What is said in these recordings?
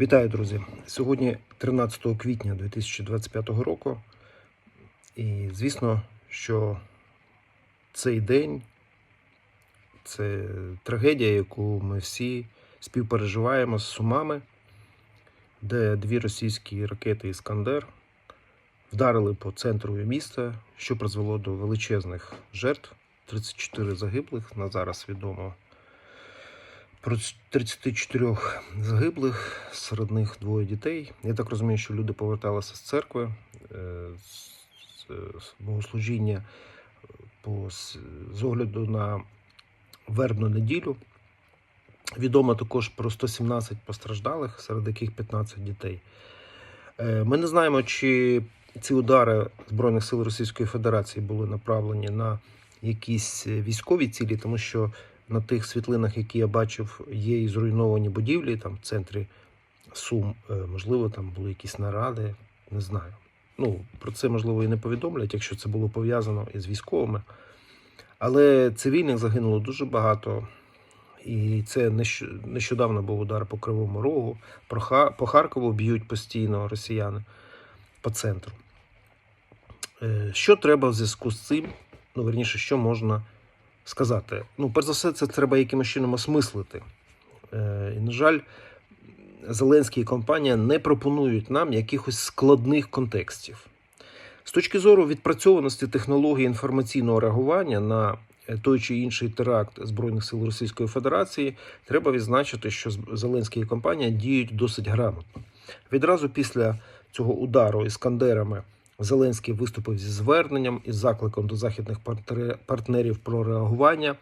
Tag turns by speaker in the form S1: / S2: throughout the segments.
S1: Вітаю, друзі! Сьогодні 13 квітня 2025 року. І звісно, що цей день це трагедія, яку ми всі співпереживаємо з Сумами, де дві російські ракети Іскандер вдарили по центру міста, що призвело до величезних жертв. 34 загиблих. На зараз відомо 34 загиблих, серед них двоє дітей. Я так розумію, що люди поверталися з церкви е, з богослужіння по, з з огляду на вербну неділю. Відомо також про 117 постраждалих, серед яких 15 дітей. Е, Ми не знаємо, чи ці удари Збройних сил Російської Федерації були направлені на якісь військові цілі, тому що на тих світлинах, які я бачив, є і зруйновані будівлі там в центрі Сум. Е, Можливо, там були якісь наради, не знаю. Ну, про це можливо і не повідомлять, якщо це було пов'язано із військовими. Але цивільних загинуло дуже багато. І це нещодавно був удар по Кривому Рогу, по Харкову б'ють постійно росіяни по центру. Е, Що треба в зв'язку з цим? Ну, верніше, що можна сказати? Ну, перш за все, це треба якимось чином осмислити. Е, І, на жаль, Зеленський і компанія не пропонують нам якихось складних контекстів. З точки зору відпрацьованості технології інформаційного реагування на е, той чи інший теракт Збройних сил Російської Федерації, треба відзначити, що Зеленський і компанія діють досить грамотно. Відразу після цього удару іскандерами Зеленський виступив зі зверненням із закликом до західних партнерів про реагування.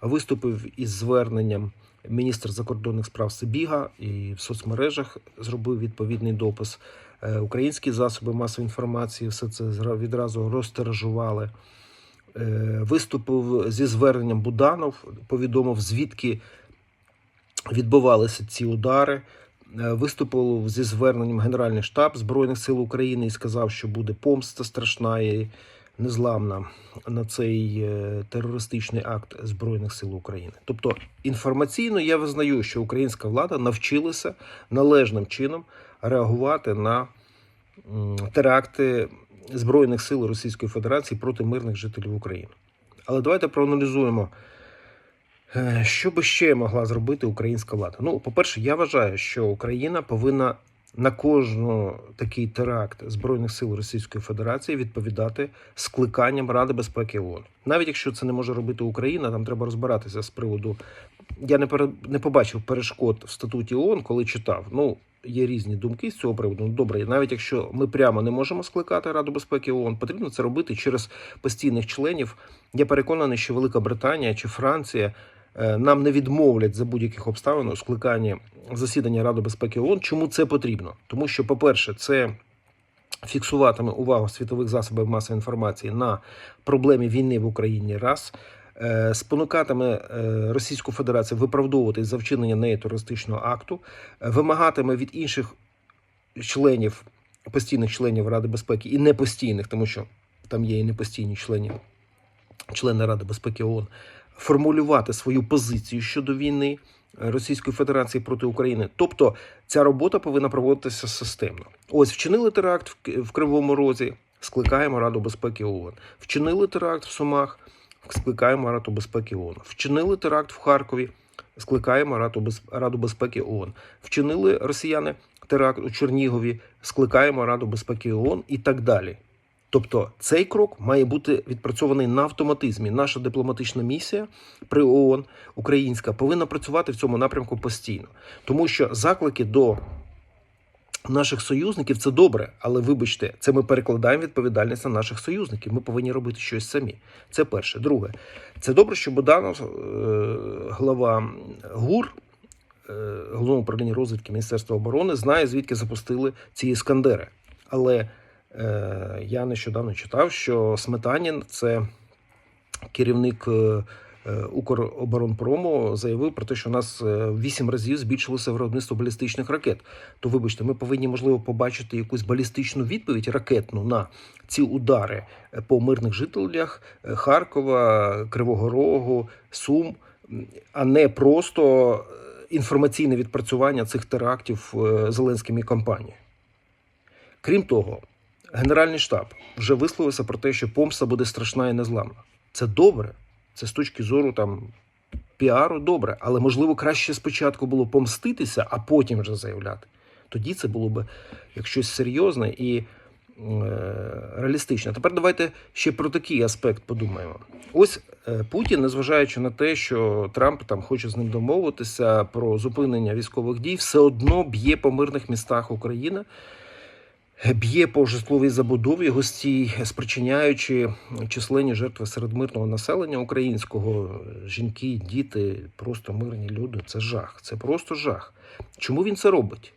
S1: Виступив із зверненням міністр закордонних справ Сибіга і в соцмережах зробив відповідний допис. Е, Українські засоби масової інформації все це відразу розтиражували. Е, Виступив зі зверненням Буданов, повідомив, звідки відбувалися ці удари. Е, Виступив зі зверненням Генеральний штаб Збройних сил України і сказав, що буде помста страшна і незламна на цей е, терористичний акт Збройних сил України. Тобто інформаційно я визнаю, що українська влада навчилася належним чином реагувати на теракти Збройних сил Російської Федерації проти мирних жителів України. Але давайте проаналізуємо, що би ще могла зробити українська влада. Ну, по-перше, я вважаю, що Україна повинна на кожну такий теракт Збройних сил Російської Федерації відповідати скликанням Ради безпеки ООН. Навіть якщо це не може робити Україна, там треба розбиратися з приводу. Я не пере... не побачив перешкод в статуті ООН, коли читав. Ну, є різні думки з цього приводу. Ну, добре, навіть якщо ми прямо не можемо скликати Раду безпеки ООН, потрібно це робити через постійних членів. Я переконаний, що Велика Британія чи Франція е, нам не відмовлять за будь-яких обставин у скликанні засідання Ради безпеки ООН. Чому це потрібно? Тому що, по-перше, це фіксуватиме увагу світових засобів масової інформації на проблемі війни в Україні. Раз Е, спонукатиме е, Російську Федерацію виправдовувати за вчинення неї терористичного акту, е, вимагатиме від інших членів постійних членів Ради безпеки і непостійних, тому що там є і непостійні члені, члени Ради безпеки ООН, формулювати свою позицію щодо війни е, Російської Федерації проти України. Тобто ця робота повинна проводитися системно. Ось вчинили теракт в Кривому Розі, скликаємо Раду безпеки ООН. Вчинили теракт в Сумах, скликаємо Раду безпеки ООН. Вчинили теракт в Харкові, скликаємо. Раду безпеки ООН. Вчинили росіяни теракт у Чернігові, скликаємо Раду безпеки ООН і так далі. Тобто цей крок має бути відпрацьований на автоматизмі. Наша дипломатична місія при ООН українська повинна працювати в цьому напрямку постійно, тому що заклики до наших союзників це добре, але вибачте, це ми перекладаємо відповідальність на наших союзників. Ми повинні робити щось самі. Це перше. Друге, це добре, що Буданов, е, глава ГУР, е, головного управління розвідки Міністерства оборони, знає, звідки запустили ці іскандери. Але я нещодавно читав, що Сметанін це керівник. е, е, Укроборонпрому заявив про те, що у нас е, вісім разів збільшилося виробництво балістичних ракет. То вибачте, ми повинні можливо побачити якусь балістичну відповідь ракетну на ці удари е, по мирних жителях е, Харкова, Кривого Рогу, Сум, а не просто е, інформаційне відпрацювання цих терактів е, Зеленським і компанією. Крім того, Генеральний штаб вже висловився про те, що помста буде страшна і незламна. Це добре. Це з точки зору там піару добре, але можливо краще спочатку було помститися, а потім вже заявляти. Тоді це було б як щось серйозне і е, реалістичне. Тепер давайте ще про такий аспект подумаємо. Ось е, Путін, незважаючи на те, що Трамп там хоче з ним домовитися про зупинення військових дій, все одно б'є по мирних містах України. Б'є по житловій забудові гостій, спричиняючи численні жертви серед мирного населення українського, жінки, діти, просто мирні люди. Це жах. Це просто жах. Чому він це робить?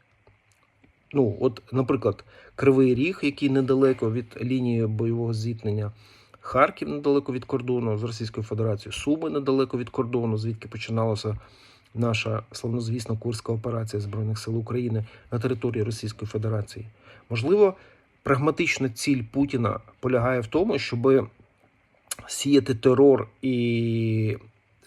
S1: Ну, от, наприклад, Кривий Ріг, який недалеко від лінії бойового зіткнення, Харків недалеко від кордону з Російською Федерацією, Суми недалеко від кордону, звідки починалася наша славнозвісна курська операція Збройних сил України на території Російської Федерації. Можливо, прагматична ціль Путіна полягає в тому, щоб сіяти терор і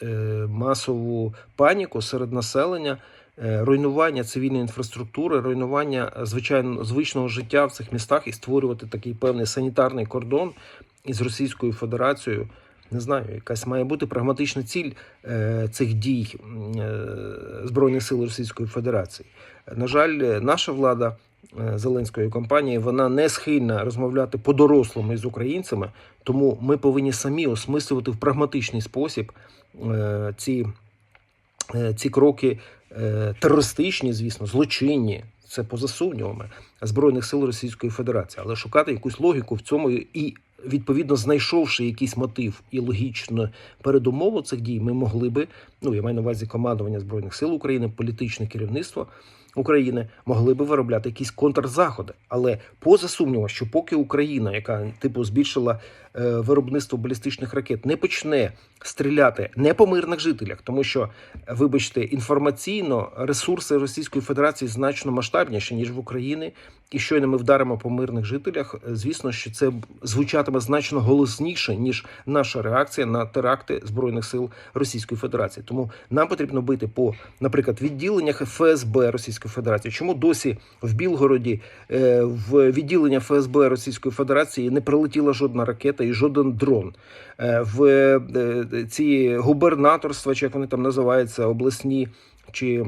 S1: е, масову паніку серед населення, е, руйнування цивільної інфраструктури, руйнування е, звичайно звичного життя в цих містах і створювати такий певний санітарний кордон із Російською Федерацією. Не знаю, якась має бути прагматична ціль цих дій Збройних сил Російської Федерації. На жаль, наша влада Зеленської компанії вона не схильна розмовляти по-дорослому із українцями, тому ми повинні самі осмислювати в прагматичний спосіб е, ці, е, ці кроки е, терористичні, звісно, злочинні. Це поза сумнівами Збройних сил Російської Федерації, але шукати якусь логіку в цьому і відповідно знайшовши якийсь мотив і логічну передумову цих дій, ми могли би, ну я маю на увазі командування збройних сил України, політичне керівництво України, могли би виробляти якісь контрзаходи. Але поза сумнівом, що поки Україна, яка типу збільшила е, виробництво балістичних ракет, не почне стріляти не по мирних жителях, тому що, вибачте, інформаційно ресурси Російської Федерації значно масштабніші ніж в Україні. І щойно ми вдаримо по мирних жителях, е, звісно, що це звучатиме значно голосніше ніж наша реакція на теракти збройних сил Російської Федерації. Тому нам потрібно бити по, наприклад, відділеннях ФСБ Російської Федерації. Чому досі в Білгороді е, в відділення ФСБ Російської Федерації не прилетіла жодна ракета і жоден дрон? Е, В ці губернаторства, чи як вони там називаються, обласні чи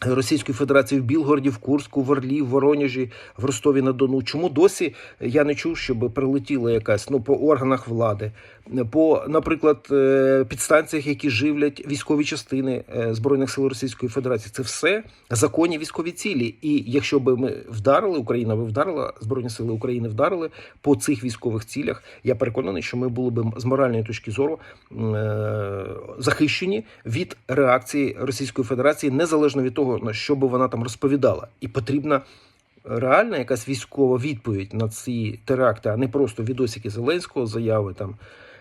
S1: Російської Федерації в Білгороді, в Курську, в Орлі, в Воронежі, в Ростові на Дону. Чому досі я не чув, щоб прилетіла якась ну по органах влади, по, наприклад, е, підстанціях, які живлять військові частини е, збройних сил Російської Федерації? Це все законні військові цілі. І якщо би ми вдарили, Україна би вдарила збройні сили України, вдарили по цих військових цілях. Я переконаний, що ми були б з моральної точки зору е, захищені від реакції Російської Федерації, незалежно від того, на що би вона там розповідала, і потрібна. Реальна якась військова відповідь на ці теракти, а не просто відосики Зеленського, заяви там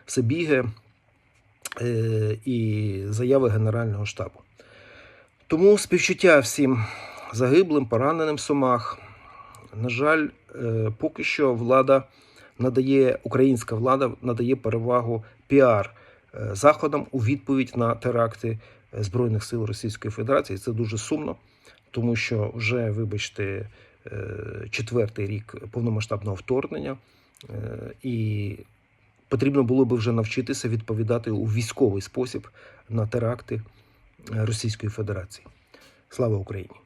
S1: Сибіги е, і заяви Генерального штабу. Тому співчуття всім загиблим, пораненим в Сумах. На жаль, е, поки що влада надає, українська влада надає перевагу піар е, заходам у відповідь на теракти е, Збройних сил Російської Федерації. Це дуже сумно, тому що вже, вибачте, е, четвертий рік повномасштабного вторгнення, е, і потрібно було би вже навчитися відповідати у військовий спосіб на теракти е, Російської Федерації. Слава Україні!